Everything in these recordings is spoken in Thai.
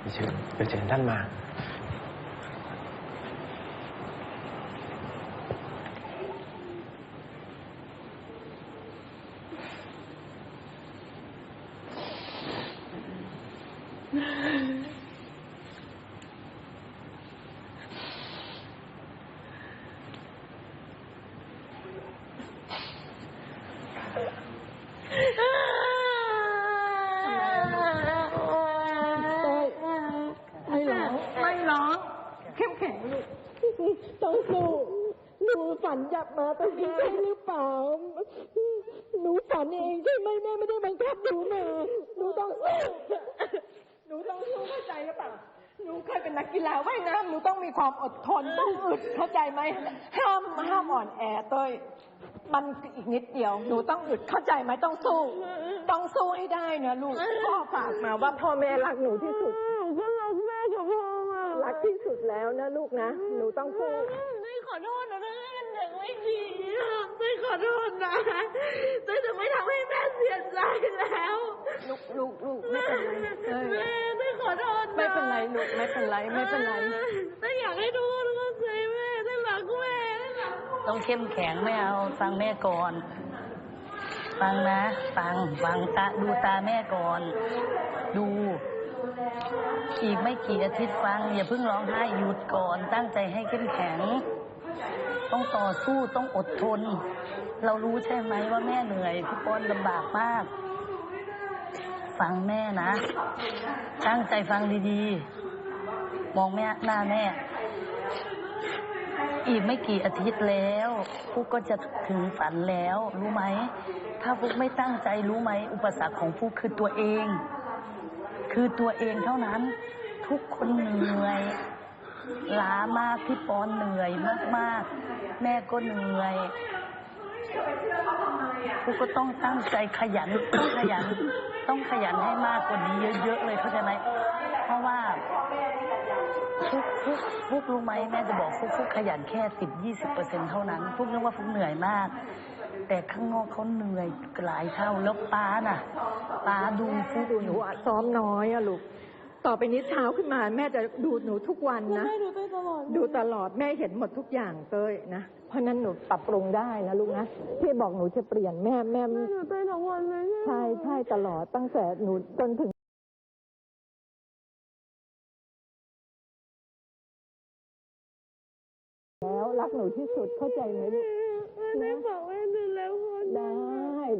ไปเชิญไปเชิญท่านมา ไม่ร้องไม่ร้องเข้มแข็งลูกต้องสู้ หนูฝันอยากมาตรงนี้ใช่หรือเปล่า หนูฝันเองใช่ไหมแม่ไม่ได้บังคับหนูมาหนูต้องสู้หนูต้องสู้เข้าใจหรือเปล่า หนูเคยเป็นนักกีฬาว่ายน้ำหนูต้องมีความอดทนต้องอึดเข้าใจไหมห้ามห้ามอ่อนแอเต้ยมันอีกนิดเดียว หนูต้องอึดเข้าใจไหมต้องสู้ ต้องสู้ให้ได้นะลูกพ่อฝากมาว่าพ่อแม่รักหนูที่สุดก็รักแม่กับพ่อมากรักที่สุดแล้วนะลูกนะ หนูต้องสู้ไม่ขอโทษ อะไม่ขอโทษนะแต่จะไม่ทำให้แม่เสียใจแล้ว ลูกลูกลูกไม่เป็นไรเอ้ยแม่ไม่ขอโทษะไม่เป็นไรลูกไม่เป็นไรไม่เป็นไรแต่อยากให้ทุกคนเข้าใจแม่ได้รักแม่ได้รักพ่อต้องเข้มแข็งไม่เอาฟังแม่ก่อน ฟังนะ ฟังฟังตาดูตาแม่ก่อน ดูอีกไม่กี่อาทิตย์ฟัง อย่าเพิ่งร้องไห้หยุดก่อนตั้งใจให้เข้มแข็ง ต้องต่อสู้ต้องอดทน เรารู้ใช่ไหมว่าแม่เหนื่อยพี่ปอนลำบากมาก ฟังแม่นะตั้งใจฟังดีๆ มองแม่หน้าแม่ อีกไม่กี่อาทิตย์แล้วฟุกก็จะถึงฝันแล้ว รู้ไหม ถ้าฟุกไม่ตั้งใจรู้ไหม อุปสรรคของฟุกคือตัวเอง คือตัวเองเท่านั้น ทุกคนเหนื่อย ล้ามากพี่ปอนเหนื่อยมากๆ แม่ก็เหนื่อยฟุกก็ต้องตั้งใจขยันต้องขยัน ต้องขยันให้มากกว่านี้เยอะๆเลยเข้าใจไหมเพราะว่าฟุกฟุกฟุกรู้ไหมแม่จะบอกฟุกฟุกขยันแค่สิบยี่สิบเปอร์เซ็นเท่านั้นฟุกนึกว่าฟุกเหนื่อยมาก แต่ข้างนอกเขาเหนื่อยหลายเท่าแล้วป้าน่ะป้าดูฟุกดูหนูอะซ้อมน้อยอะลูกต่อไปนี้เช้าขึ้นมา แม่จะดูหนูทุกวันนะแม่ดูเต้ยตลอ ดดูตลอดแม่เห็นหมดทุกอย่างเต้ยนะ เพราะนั้นหนูปรับปรุงได้นะลูกนะที่บอกหนูจะเปลี่ยนแม่แม่แม่ดูเต้ยทั้งวันเลยใช่ใช่ตลอดตั้งแต่หนูจนถึงแล้วรักหนูที่สุดเข้าใจไหมลูกแม่ฝากแม่ดูแลพ่อ ได้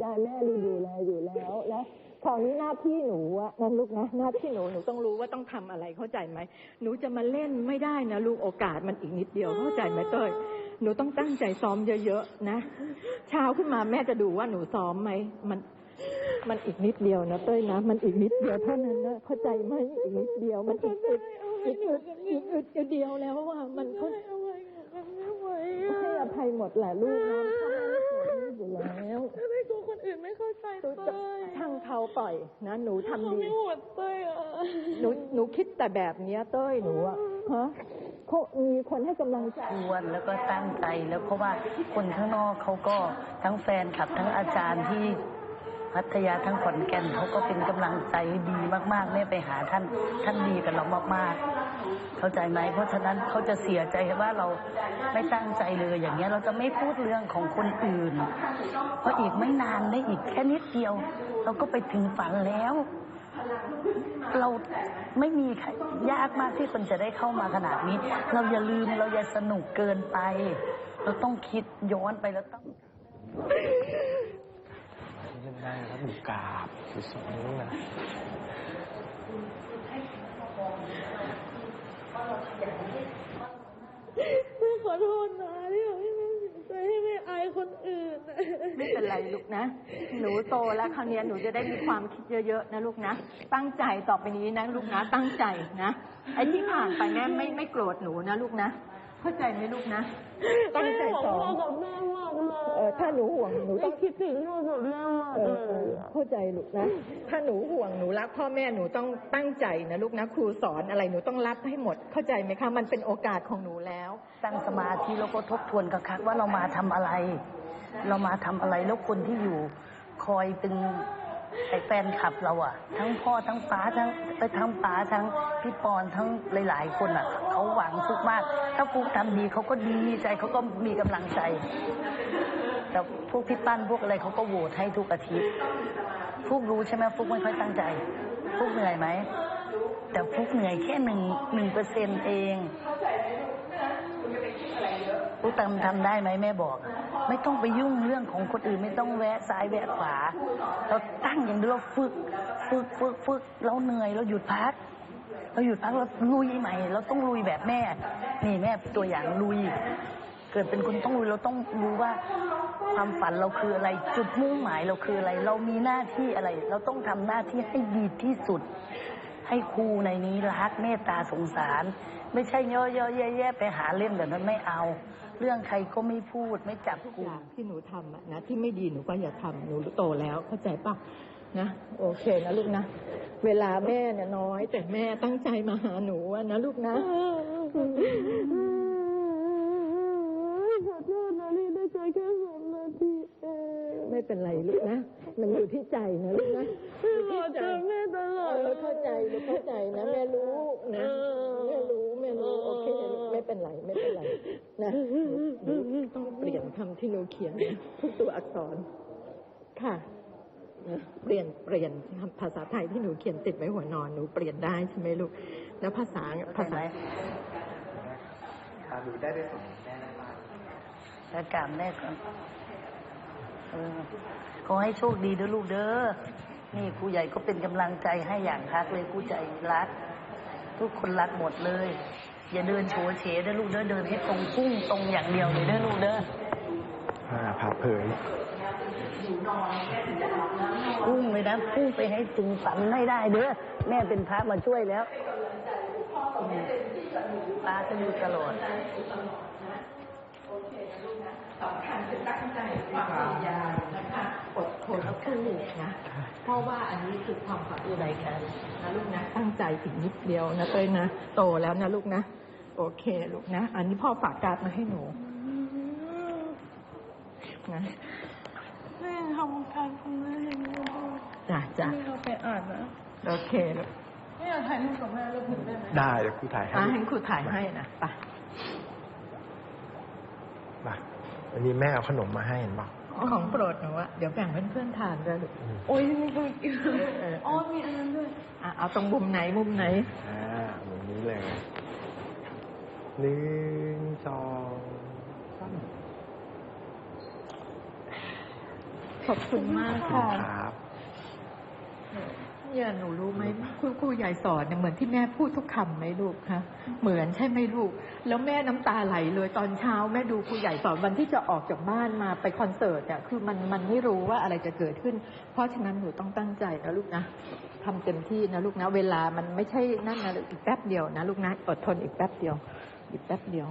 ได้ แม่ดูดูแลอยู่แล้วนะคราวนี้หน้าที่หนูอะนั่นลูกนะหน้าที่หนูหนูต้องรู้ว่าต้องทำอะไรเข้าใจไหมหนูจะมาเล่นไม่ได้นะลูกโอกาสมันอีกนิดเดียวเข้าใจไหมเต้ยหนูต้องตั้งใจซ้อมเยอะๆนะเช้าขึ้นมาแม่จะดูว่าหนูซ้อมไหมมันมันอีกนิดเดียวนะเต้ยนะ มันอีกนิดเดียวเท่านั้นนะเข้าใจไหมอีกนิดเดียวมันอีกอึดอีกอึดอีกอึดเดียวแล้วว่ามันเขาเอาไม่ไว้ให้อภัยหมดแหละลูกนะพ่อแม่ไม่โกรธลูกอยู่แล้วคนอื่นไม่เข้า ใจหนูเต้จะยช่างเขาปล่อยนะหนูทำเขาดีไม่โหวตเต้ยอะหนูหนูคิดแต่แบบเนี้ยเต้ยหนูอะฮะเขามีคนให้กำลังใจควรแล้วก็ตั้งใจแล้วเพราะว่าคนข้างนอกเขาก็ทั้งแฟนคลับทั้งอาจารย์ที่พัทยาทั้งขอนแก่นเขาก็เป็นกำลังใจดีมากๆแม่ไปหาท่านท่านดีกับเรามากๆ เข้าใจไหมเพราะฉะนั้นเขาจะเสียใจว่าเราไม่ตั้งใจเลยอย่างเงี้ยเราจะไม่พูดเรื่องของคนอื่น เพราะอีกไม่นานได้อีกแค่นิดเดียว เราก็ไปถึงฝันแล้ว เราไม่มีใครยากมากที่คนจะได้เข้ามาขนาดนี้ เราอย่าลืมเราอย่าสนุกเกินไป เราต้องคิดย้อนไปแล้วต้องได้ครับกาบสวยๆนะ แม่ขอโทษนะที่ทำให้แม่เสียใจให้แม่อายคนอื่นอะไม่เป็นไรลูกนะ หนูโตแล้วคราวเนี้ยหนูจะได้มีความคิดเยอะๆนะลูกนะ ตั้งใจต่อไปนี้นะลูกนะ ตั้งใจนะ ไอ้ที่ผ่านไปแม่ไม่ไม่โกรธหนูนะลูกนะ เข้าใจไหมลูกนะ ตั้งใจสอพ่นกับแม่มากเลยเออถ้าหนูห่วงหนูต้ต้อองงคิดถึงพ่อกับแม่มากเอเลอเออยเข้าใจลูกนะ ถ้าหนูห่วงหนูรักพ่อแม่หนูต้องตั้งใจนะลูกนะครูสอนอะไรหนูต้องรับให้หมด เข้าใจไหมคะ มันเป็นโอกาสของหนูแล้ว ตั้งสมาธิแล้วก็ทบทวนกับคักว่าเรามาทำอะไร เรามาทำอะไรแล้วคนที่อยู่คอยเป็น ไอ้แฟนคลับเราอะทั้งพ่อทั้งป้าทั้งไปทั้งป้าทั้งพี่ปอนทั้งหลาย ๆ คนอะเขาหวังฟุกมาก ถ้าฟุกทำดีเขาก็ดีใจเขาก็มีกำลังใจ แต่พวกพี่ปั้นพวกอะไรเขาก็โหวตให้ทุกอาทิตย์ฟุกรู้ใช่ไหมฟุกไม่ค่อยตั้งใจฟุกเหนื่อยไหมแต่ฟุกเหนื่อยแค่หนึ่งหนึ่งเปอร์เซ็นเองฟุกทำทำได้ไหมแม่บอก ไม่ต้องไปยุ่งเรื่องของคนอื่นไม่ต้องแวะซ้ายแวะขวาเรา ตั้งอย่างเดียวเราฝึกฝึกฝึกฝึกเราเหนื่อยเราหยุดพัก เราหยุดพักเราลุยใหม่ เราต้องลุยแบบแม่ นี่แม่ตัวอย่างลุย เกิดเป็นคนต้องลุยเราต้องรู้ว่าความฝันเราคืออะไร จุดมุ่งหมายเราคืออะไร เรามีหน้าที่อะไร เราต้องทำหน้าที่ให้ดีที่สุด ให้ครูในนี้รักเมตตาสงสาร ไม่ใช่เยอะเยอะแย่ๆไปหาเล่นแบบนั้นไม่เอา เรื่องใครก็ไม่พูดไม่จับกลุ่มที่หนูทำอะนะที่ไม่ดีหนูก็อย่าทำหนูโตแล้วเข้าใจปะนะโอเคนะลูกนะ เวลาแม่เนี่ยน้อย แต่แม่ตั้งใจมาหาหนูอะนะลูกนะ ไม่เป็นไรลูกนะ มันอยู่ที่ใจนะลูกนะอยู่ที่ใจแม่ตลอดเข้าใจลูกเข้าใจนะแม่รู้นะแม่รู้แม่รู้โอเคลูกไม่เป็นไรไม่เป็นไรนะหนูหนูต้องเปลี่ยนคำที่หนูเขียนนะทุกตัวอักษรค่ะนะเปลี่ยนเปลี่ยนภาษาไทยที่หนูเขียนติดไว้หัวนอนหนูเปลี่ยนได้ใช่ไหมลูก แล้วภาษาภาษาตาดูได้ด้วยสองแม่ได้มากแล้วกราบแม่ก่อน เออขอให้โชคดีเด้อลูกเด้อ นี่ครูใหญ่ก็เป็นกำลังใจให้อย่างทักเลยครูใจรัก ทุกคนรักหมดเลย อย่าเดินโฉเฉเด้อลูกเด้อเดินให้ตรงพุ่งตรงอย่างเดียวเลยเด้อลูกเด้ออ่าผ่าเผยพุ่งเลยนะพุ่งไปให้ถึงฝันให้ได้เด้อแม่เป็นพระมาช่วยแล้วอืมตาจะอยู่ตลอด สำคัญคือตั้งใจความพยายามนะคะอดทนแล้วสู้นะ เพราะว่าอันนี้คือความฝันอยู่ไหนกันนะลูกนะ ตั้งใจอีกนิดเดียวนะเต้ยนะ โตแล้วนะลูกนะ โอเคลูกนะ อันนี้พ่อฝากการ์ดมาให้หนูนะแม่ทำการคุณแม่อย่างนี้จ้ะจ้ะไม่เอาไปอ่านนะ โอเคลูกไม่อยากถ่ายรูปกับแม่รูปหนึ่งได้ไหมได้เดี๋ยวครูถ่ายให้อะให้ครูถ่ายให้นะไปมา อันนี้แม่เอาขนมมาให้เห็นป่ะของโปรดหนูอะเดี๋ยวแบ่งเพื่อนๆทานด้วยลูกโอ้ยมีตัวอีกเออเอออ๋อมีอันนั้นด้วยอะเอาตรงมุมไหนมุมไหนอ่าเหมือนนี้เลยหนึ่งสองสามขอบคุณมากขอบค่ะคุณครับ เนี่ยหนูรู้ไหมครูครูใหญ่สอนเนี่ยเหมือนที่แม่พูดทุกคำไหมลูกคะเหมือนใช่ไหมลูก แล้วแม่น้ำตาไหลเลยตอนเช้า แม่ดูครูใหญ่สอนวันที่จะออกจากบ้านมาไปคอนเสิร์ตเนี่ยคือมันมันไม่รู้ว่าอะไรจะเกิดขึ้น เพราะฉะนั้นหนูต้องตั้งใจนะลูกนะทำเต็มที่นะลูกนะ เวลามันไม่ใช่นั่นนะอีกแป๊บเดียวนะลูกนะอดทนอีกแป๊บเดียว อีกแป๊บเดียว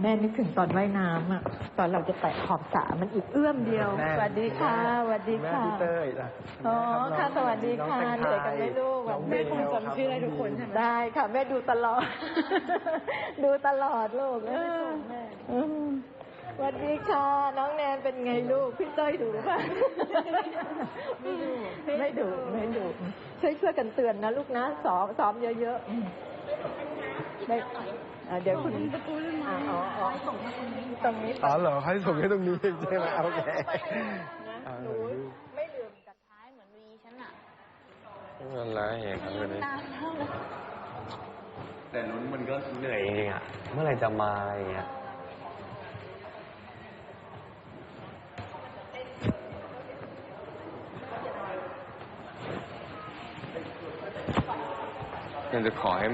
แม่นึกถึงตอนว่ายน้ำอะตอนเราจะแตะขอบสระมันอีกเอื้อมเดียวแม่สวัสดีค่ะสวัสดีค่ะแม่พี่เต้ยนะอ๋อค่ะสวัสดีค่ะน้องเหนื่อยกันไหมลูกน้องแม่เบคงลจำชื่อได้ทุกคนรับใช่ไหมได้ค่ะ แม่ดูตลอด ดูตลอดลูกแม่อืมสวัสดีค่ะ น้องแนนเป็นไงลูก พี่เต้ยดูป่ะไม่ดูไม่ดูช่วยช่วยกันเตือนนะลูกนะซ้อมซ้อมเยอะๆ อืมได้อ่าเดี๋ยวคุณอ่าอ๋ออ๋อตรงนี้อ๋อเหรอให้ส่งให้ตรงนี้ใช่ไหมโอเคนะอ่าหนูไม่ลืมกันท้ายเหมือนวีฉันอะไม่เป็นไรเห็นครับเลยตามเท่าเลยแต่ลุ้นมันก็เหนื่อยจริงๆอะ เมื่อไหร่จะมาอย่างเงี้ยอยากจะขอให้